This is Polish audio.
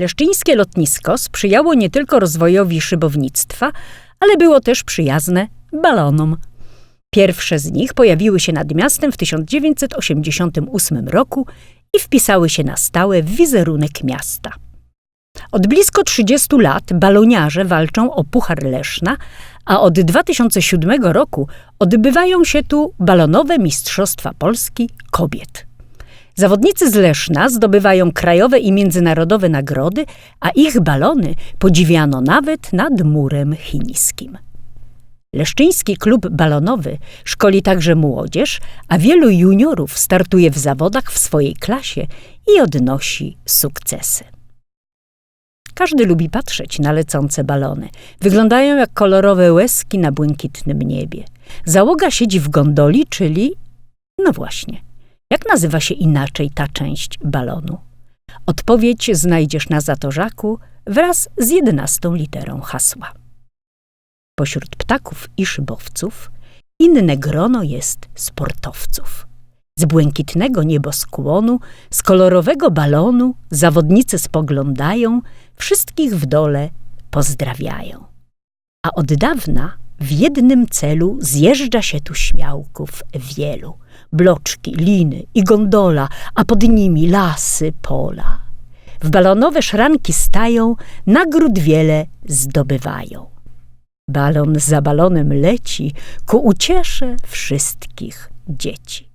Leszczyńskie lotnisko sprzyjało nie tylko rozwojowi szybownictwa, ale było też przyjazne balonom. Pierwsze z nich pojawiły się nad miastem w 1988 roku i wpisały się na stałe w wizerunek miasta. Od blisko 30 lat baloniarze walczą o Puchar Leszna, a od 2007 roku odbywają się tu balonowe Mistrzostwa Polski kobiet. Zawodnicy z Leszna zdobywają krajowe i międzynarodowe nagrody, a ich balony podziwiano nawet nad murem chińskim. Leszczyński klub balonowy szkoli także młodzież, a wielu juniorów startuje w zawodach w swojej klasie i odnosi sukcesy. Każdy lubi patrzeć na lecące balony. Wyglądają jak kolorowe łezki na błękitnym niebie. Załoga siedzi w gondoli, czyli... No właśnie. Jak nazywa się inaczej ta część balonu? Odpowiedź znajdziesz na zatorzaku wraz z jedenastą literą hasła. Pośród ptaków i szybowców inne grono jest sportowców. Z błękitnego nieboskłonu, z kolorowego balonu zawodnicy spoglądają, wszystkich w dole pozdrawiają. A od dawna w jednym celu zjeżdża się tu śmiałków wielu. Bloczki, liny i gondola, a pod nimi lasy, pola. W balonowe szranki stają, nagród wiele zdobywają. Balon za balonem leci ku uciesze wszystkich dzieci.